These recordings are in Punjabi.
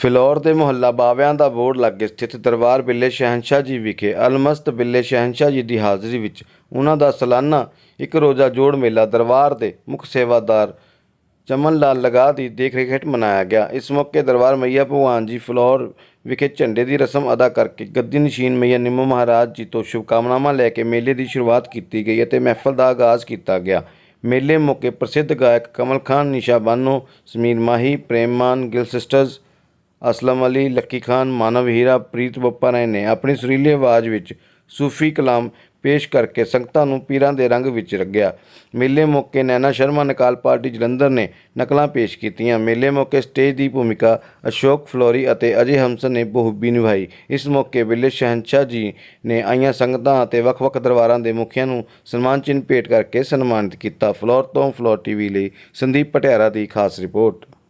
ਫਿਲੌਰ ਦੇ ਮੁਹੱਲਾ ਬਾਵਿਆਂ ਦਾ ਬੋਰਡ ਲਾਗੇ ਸਥਿਤ ਦਰਬਾਰ ਬਿੱਲੇ ਸ਼ਹਿਨਸ਼ਾਹ ਜੀ ਵਿਖੇ ਅਲਮਸਤ ਬਿੱਲੇ ਸ਼ਹਿਨਸ਼ਾਹ ਜੀ ਦੀ ਹਾਜ਼ਰੀ ਵਿੱਚ ਉਹਨਾਂ ਦਾ ਸਾਲਾਨਾ ਇੱਕ ਰੋਜ਼ਾ ਜੋੜ ਮੇਲਾ ਦਰਬਾਰ ਦੇ ਮੁੱਖ ਸੇਵਾਦਾਰ ਚਮਨ ਲਾਲ ਲਗਾ ਦੀ ਦੇਖਰੇਖ ਹੇਠ ਮਨਾਇਆ ਗਿਆ। ਇਸ ਮੌਕੇ ਦਰਬਾਰ ਮਈਆ ਭਗਵਾਨ ਜੀ ਫਿਲੌਰ ਵਿਖੇ ਝੰਡੇ ਦੀ ਰਸਮ ਅਦਾ ਕਰਕੇ ਗੱਦੀ ਨਸ਼ੀਨ ਮਈਆ ਨਿੰਮੋ ਮਹਾਰਾਜ ਜੀ ਤੋਂ ਸ਼ੁਭਕਾਮਨਾਵਾਂ ਲੈ ਕੇ ਮੇਲੇ ਦੀ ਸ਼ੁਰੂਆਤ ਕੀਤੀ ਗਈ ਅਤੇ ਮਹਿਫਲ ਦਾ ਆਗਾਜ਼ ਕੀਤਾ ਗਿਆ। ਮੇਲੇ ਮੌਕੇ ਪ੍ਰਸਿੱਧ ਗਾਇਕ ਕਮਲ ਖਾਨ, ਨਿਸ਼ਾ ਬਾਨੋ, ਸਮੀਰ ਮਾਹੀ ਪ੍ਰੇਮਮਾਨ ਗਿਲ ਸਿਸਟਰਜ਼ ਅਸਲਮ ਅਲੀ ਲੱਕੀ ਖਾਨ, ਮਾਨਵ ਹੀਰਾ, ਪ੍ਰੀਤ ਬੱਪਾ ਰਾਏ ਨੇ ਆਪਣੀ ਸੁਰੀਲੀ ਆਵਾਜ਼ ਵਿੱਚ ਸੂਫੀ ਕਲਾਮ ਪੇਸ਼ ਕਰਕੇ ਸੰਗਤਾਂ ਨੂੰ ਪੀਰਾਂ ਦੇ ਰੰਗ ਵਿੱਚ ਰੱਗਿਆ। ਮੇਲੇ ਮੌਕੇ ਨੈਨਾ ਸ਼ਰਮਾ, ਨਕਾਲ ਪਾਰਟੀ, ਜਲੰਧਰ ਨੇ ਨਕਲਾਂ ਪੇਸ਼ ਕੀਤੀਆਂ। ਮੇਲੇ ਮੌਕੇ ਸਟੇਜ ਦੀ ਭੂਮਿਕਾ ਅਸ਼ੋਕ ਫਲੋਰੀ ਅਤੇ ਅਜੇ ਹਮਸਨ ਨੇ ਬਖੂਬੀ ਨਿਭਾਈ। ਇਸ ਮੌਕੇ ਬਿੱਲੇ ਸ਼ਹਿਨਸ਼ਾਹ ਜੀ ਨੇ ਆਈਆਂ ਸੰਗਤਾਂ ਅਤੇ ਵੱਖ-ਵੱਖ ਦਰਬਾਰਾਂ ਦੇ ਮੁਖੀਆਂ ਨੂੰ ਸਨਮਾਨ ਚਿੰਨ੍ਹ ਭੇਟ ਕਰਕੇ ਸਨਮਾਨਿਤ ਕੀਤਾ। ਫਲੋਰ ਤੋਂ ਫਲੋਰ ਟੀਵੀ ਲਈ ਸੰਦੀਪ ਪਟਿਆਰਾ ਦੀ ਖਾਸ ਰਿਪੋਰਟ।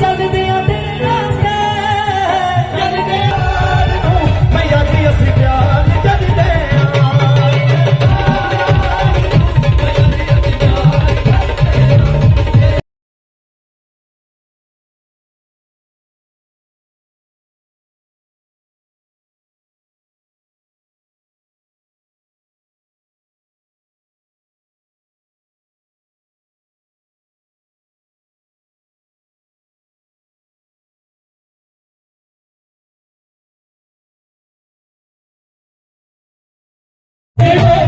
चल दे Amen.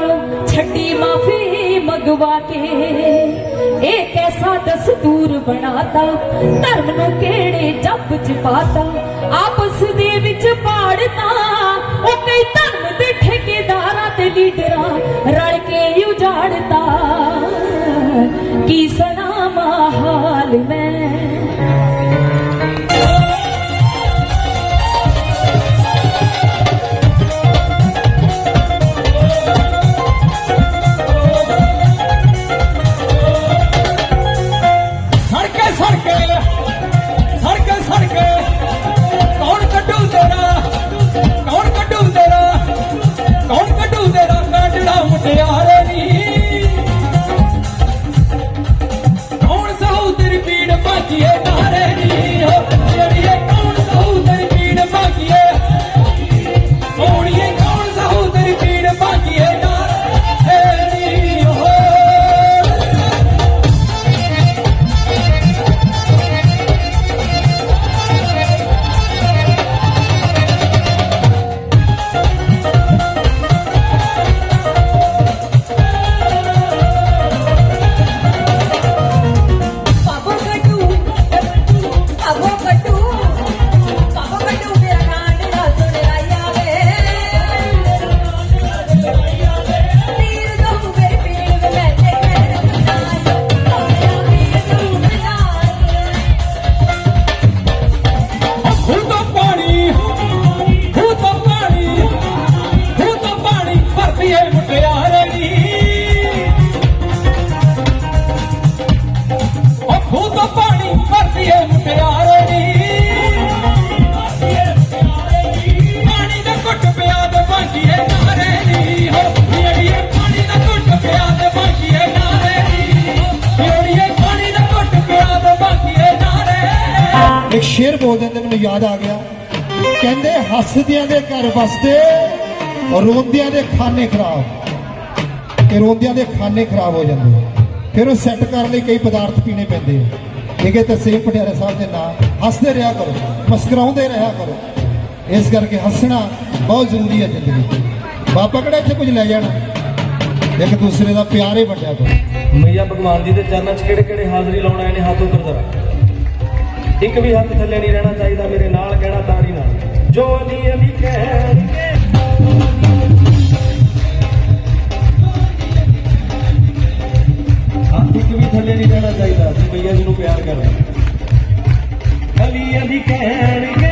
ਛੱਡੀ ਮਾਫੀ ਮੰਗਵਾ ਕੇ। ਇਹ ਕੈਸਾ ਦਸਤੂਰ ਬਣਾਤਾ। ਧਰਮ ਨੂੰ ਕਿਹੜੇ ਜੱਪ ਚ ਪਾਤਾ। ਆਪਸ ਦੇ ਵਿੱਚ ਪਾੜਤਾ। ਉਹ ਕਈ ਧਰਮ ਦੇ ਠੇਕੇਦਾਰਾਂ ਤੇ ਲੀਡਰਾਂ ਰਲ ਕੇ ਹੀ ਉਜਾੜਤਾ। ਕੀ ਸਨਾਮਾ ਇੱਕ ਸ਼ੇਰ ਬੋਲਦੇ ਤੇ ਮੈਨੂੰ ਯਾਦ ਆ ਗਿਆ। ਕਹਿੰਦੇ, ਹੱਸਦਿਆਂ ਦੇ ਘਰ ਵਸਦੇ, ਰੋਂਦਿਆਂ ਦੇ ਖਾਨੇ ਖਰਾਬ। ਤੇ ਰੋਂਦਿਆਂ ਦੇ ਖਾਨੇ ਖਰਾਬ ਹੋ ਜਾਂਦੇ। ਫਿਰ ਉਹ ਸੈੱਟ ਕਰਨ ਲਈ ਕਈ ਪਦਾਰਥ ਪੀਣੇ ਪੈਂਦੇ ਆ। ਠੀਕ ਹੈ ਤੇ ਸੇਮ ਸਾਹਿਬ ਦੇ ਨਾਲ ਹੱਸਦੇ ਰਿਹਾ ਕਰੋ, ਮੁਸਕਰਾਉਂਦੇ ਰਿਹਾ ਕਰੋ। ਇਸ ਕਰਕੇ ਹੱਸਣਾ ਬਹੁਤ ਜ਼ਰੂਰੀ ਹੈ ਜ਼ਿੰਦਗੀ ਬਾਬਾ ਕਿਹੜਾ ਇੱਥੇ ਕੁਝ ਲੈ ਜਾਣਾ? ਇੱਕ ਦੂਸਰੇ ਦਾ ਪਿਆਰ ਹੀ ਵੰਡਿਆ ਕਰੋ। ਮਈਆ ਭਗਵਾਨ ਜੀ ਦੇ ਚਰਨਾਂ 'ਚ ਕਿਹੜੇ ਕਿਹੜੇ ਹਾਜ਼ਰੀ ਲਾਉਣਾ ਇਹਨੇ ਹੱਥ ਉੱਪਰ ਜ਼ਰਾ। ਇੱਕ ਵੀ ਹੱਥ ਥੱਲੇ ਨਹੀਂ ਰਹਿਣਾ ਚਾਹੀਦਾ ਮੇਰੇ ਨਾਲ ਕਹਿਣਾ ਤਾੜੀ ਨਾਲ। ਜੋ ਅਲੀ ਅਲੀ ਕਹਿਣਗੇ ਹੱਥ ਇੱਕ ਵੀ ਥੱਲੇ ਨਹੀਂ ਰਹਿਣਾ ਚਾਹੀਦਾ ਤੇ ਜੀ ਨੂੰ ਪਿਆਰ ਕਰੋ। ਅਲੀ ਅਲੀ ਕਹਿਣਗੇ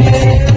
ਵੇ